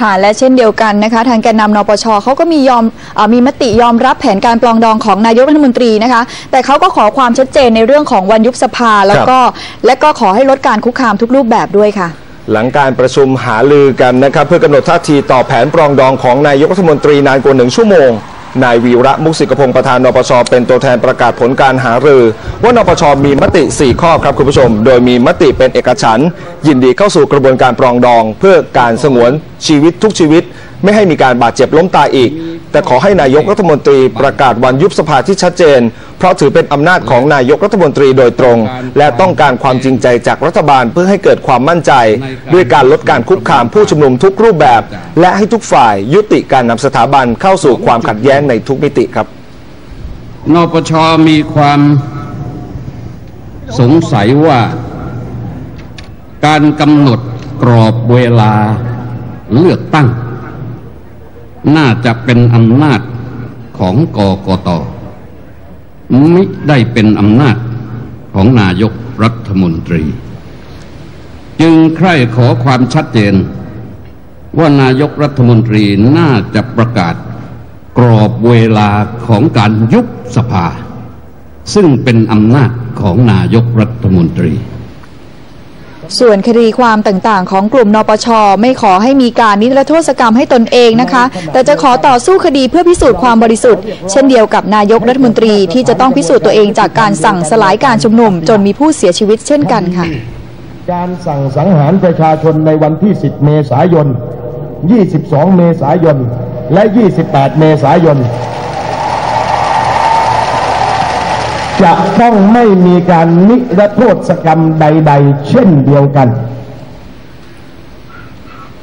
ค่ะและเช่นเดียวกันนะคะ ทางแกนนำนปชเขาก็มียอมเออมีมติยอมรับแผนการปลองดองของนายกรัฐมนตรีนะคะ แต่เขาก็ขอความชัดเจนในเรื่องของวันยุบสภาแล้วก็และก็ขอให้ลดการคุกคามทุกรูปแบบด้วยค่ะ หลังการประชุมหาลือกันนะครับ เพื่อกำหนดท่าทีต่อแผนปรองดองของนายกรัฐมนตรีนานกว่าหนึ่งชั่วโมง นายวีระมุกสิกพงศ์ประธานนปชเป็นตัวแทนประกาศผลการหารือ ว่านปชมีมติ 4 ข้อครับคุณผู้ชม โดยมีมติเป็นเอกฉันยินดีเข้าสู่กระบวนการปรองดอง เพื่อการสงวนชีวิตทุกชีวิต ไม่ให้มีการบาดเจ็บล้มตายอีก แต่ขอให้นายกรัฐมนตรีประกาศวันยุบสภาที่ชัดเจน เพราะถือเป็นอำนาจของนายกรัฐมนตรีโดยตรง และต้องการความจริงใจจากรัฐบาลเพื่อให้เกิดความมั่นใจ ด้วยการลดการคุกคามผู้ชุมนุมทุกรูปแบบ และให้ทุกฝ่ายยุติการนำสถาบันเข้าสู่ความขัดแย้งในทุกมิติครับนปชมีความสงสัยว่าการกำหนดกรอบเวลาเลือกตั้ง น่าจะเป็นอำนาจของกกตไม่ได้เป็นอำนาจของนายกรัฐมนตรี จึงใคร่ขอความชัดเจน ว่านายกรัฐมนตรีน่าจะประกาศกรอบเวลาของการยุบสภา ซึ่งเป็นอำนาจของนายกรัฐมนตรี ส่วนคดีความต่างๆ ของกลุ่มนปช ไม่ขอให้มีการนิรโทษกรรมให้ตนเองนะคะ แต่จะขอต่อสู้คดีเพื่อพิสูจน์ความบริสุทธิ์ เช่นเดียวกับนายกรัฐมนตรีที่จะต้องพิสูจน์ตัวเองจากการสั่งสลายการชุมนุม จนมีผู้เสียชีวิตเช่นกันค่ะ การสั่งสังหารประชาชนในวันที่ 10 เมษายน 22 เมษายน และ 28 เมษายน จะต้องไม่มีการนิรโทษกรรมใด ๆ เช่นเดียวกัน